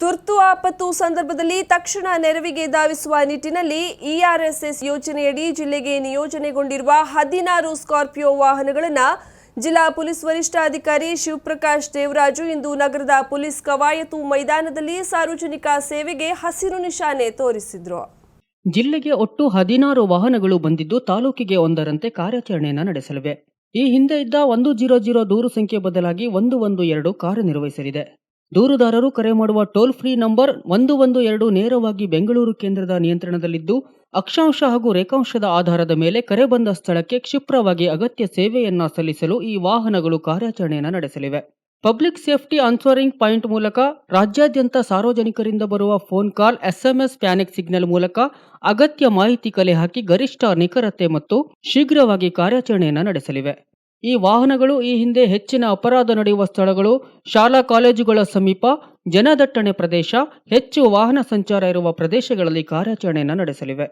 ತುರ್ತು ಆಪತ್ತು ಸಂದರ್ಭದಲ್ಲಿ ತಕ್ಷಣ ನೆರವಿಗೆ ಧಾವಿಸುವ ನಿಟ್ಟಿನಲ್ಲಿ ಇಆರ್ಎಸ್ಎಸ್ ಯೋಜನೆಯಡಿ ಜಿಲ್ಲೆಗೆ ನಿಯೋಜನೆಗೊಂಡಿರುವ ಹದಿನಾರು ಸ್ಕಾರ್ಪಿಯೋ ವಾಹನಗಳನ್ನು ಜಿಲ್ಲಾ ಪೊಲೀಸ್ ವರಿಷ್ಠಾಧಿಕಾರಿ ಶಿವಪ್ರಕಾಶ್ ದೇವರಾಜು ಇಂದು ನಗರದ ಪೊಲೀಸ್ ಕವಾಯತು ಮೈದಾನದಲ್ಲಿ ಸಾರ್ವಜನಿಕ ಸೇವೆಗೆ ಹಸಿರು ನಿಶಾನೆ ತೋರಿಸಿದರು. ಜಿಲ್ಲೆಗೆ ಒಟ್ಟು ಹದಿನಾರು ವಾಹನಗಳು ಬಂದಿದ್ದು ತಾಲೂಕಿಗೆ ಒಂದರಂತೆ ಕಾರ್ಯಾಚರಣೆಯನ್ನು ನಡೆಸಲಿವೆ. ಈ ಹಿಂದೆ ಇದ್ದ ಒಂದು ಜೀರೋ ಜೀರೋ ದೂರು ಸಂಖ್ಯೆ ಬದಲಾಗಿ ಒಂದು ಒಂದು ಎರಡು ಕಾರ್ಯನಿರ್ವಹಿಸಲಿದೆ ದೂರುದಾರರು ಕರೆ ಮಾಡುವ ಟೋಲ್ ಫ್ರೀ ನಂಬರ್ ಒಂದು ಒಂದು ಎರಡು ನೇರವಾಗಿ ಬೆಂಗಳೂರು ಕೇಂದ್ರದ ನಿಯಂತ್ರಣದಲ್ಲಿದ್ದು, ಅಕ್ಷಾಂಶ ಹಾಗೂ ರೇಖಾಂಶದ ಆಧಾರದ ಮೇಲೆ ಕರೆ ಬಂದ ಸ್ಥಳಕ್ಕೆ ಕ್ಷಿಪ್ರವಾಗಿ ಅಗತ್ಯ ಸೇವೆಯನ್ನ ಸಲ್ಲಿಸಲು ಈ ವಾಹನಗಳು ಕಾರ್ಯಾಚರಣೆಯನ್ನು ನಡೆಸಲಿವೆ. ಪಬ್ಲಿಕ್ ಸೇಫ್ಟಿ ಆನ್ಸರಿಂಗ್ ಪಾಯಿಂಟ್ ಮೂಲಕ ರಾಜ್ಯಾದ್ಯಂತ ಸಾರ್ವಜನಿಕರಿಂದ ಬರುವ phone call, SMS, panic signal ಮೂಲಕ ಅಗತ್ಯ ಮಾಹಿತಿ ಕಲೆ ಹಾಕಿ ಗರಿಷ್ಠ ನಿಖರತೆ ಮತ್ತು ಶೀಘ್ರವಾಗಿ ಕಾರ್ಯಾಚರಣೆಯನ್ನು ನಡೆಸಲಿವೆ. ಈ ವಾಹನಗಳು ಈ ಹಿಂದೆ ಹೆಚ್ಚಿನ ಅಪರಾಧ ನಡೆಯುವ ಸ್ಥಳಗಳು, ಶಾಲಾ ಕಾಲೇಜುಗಳ ಸಮೀಪ, ಜನದಟ್ಟಣೆ ಪ್ರದೇಶ, ಹೆಚ್ಚು ವಾಹನ ಸಂಚಾರ ಇರುವ ಪ್ರದೇಶಗಳಲ್ಲಿ ಕಾರ್ಯಾಚರಣೆಯನ್ನು ನಡೆಸಲಿವೆ.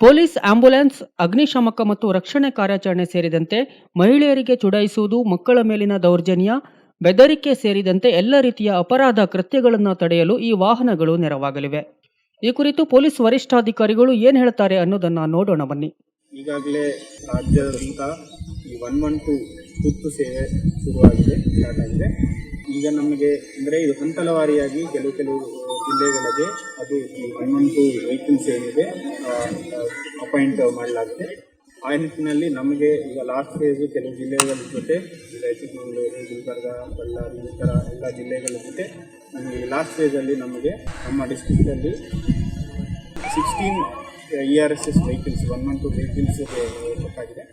ಪೊಲೀಸ್ ಆಂಬ್ಯುಲೆನ್ಸ್ ಅಗ್ನಿಶಾಮಕ ಮತ್ತು ರಕ್ಷಣೆ ಕಾರ್ಯಾಚರಣೆ ಸೇರಿದಂತೆ ಮಹಿಳೆಯರಿಗೆ ಚುಡಾಯಿಸುವುದು, ಮಕ್ಕಳ ಮೇಲಿನ ದೌರ್ಜನ್ಯ, ಬೆದರಿಕೆ ಸೇರಿದಂತೆ ಎಲ್ಲ ರೀತಿಯ ಅಪರಾಧ ಕೃತ್ಯಗಳನ್ನು ತಡೆಯಲು ಈ ವಾಹನಗಳು ನೆರವಾಗಲಿವೆ. ಈ ಕುರಿತು ಪೊಲೀಸ್ ವರಿಷ್ಠಾಧಿಕಾರಿಗಳು ಏನು ಹೇಳ್ತಾರೆ ಅನ್ನೋದನ್ನು ನೋಡೋಣ ಬನ್ನಿ. ಈಗಾಗಲೇ ರಾಜ್ಯದಂತ ಈ ಒನ್ ಒನ್ ಟು ತುತ್ತು ಸೇವೆ ಶುರುವಾಗಿದೆ ಸ್ಟಾರ್ಟ್ ಈಗ ನಮಗೆ ಅಂದರೆ ಇದು ಹಂತಲವಾರಿಯಾಗಿ ಕೆಲವು ಕೆಲವು ಜಿಲ್ಲೆಗಳಿಗೆ ಅದು ಈ ಒನ್ ಒನ್ ಟು ವೆಹಿಕಲ್ಸ್ ಏನಿದೆ ಅಪಾಯಿಂಟ್ ಮಾಡಲಾಗಿದೆ. ಆ ನಿಟ್ಟಿನಲ್ಲಿ ನಮಗೆ ಈಗ ಲಾಸ್ಟ್ ಫೇಸು ಕೆಲವು ಜಿಲ್ಲೆಗಳ ಜೊತೆ ಚಿಕ್ಕಮಗಳೂರು, ಗುಲ್ಬರ್ಗ, ಬಳ್ಳಾರಿ, ಈ ಥರ ಎಲ್ಲ ಜಿಲ್ಲೆಗಳ ಜೊತೆ ನಮಗೆ ಲಾಸ್ಟ್ ಫೇಸಲ್ಲಿ ನಮಗೆ ನಮ್ಮ ಡಿಸ್ಟಿಕ್ಟಲ್ಲಿ sixteen E R S S vehicles one one two vehicles ಕೊಟ್ಟಾಗಿದೆ.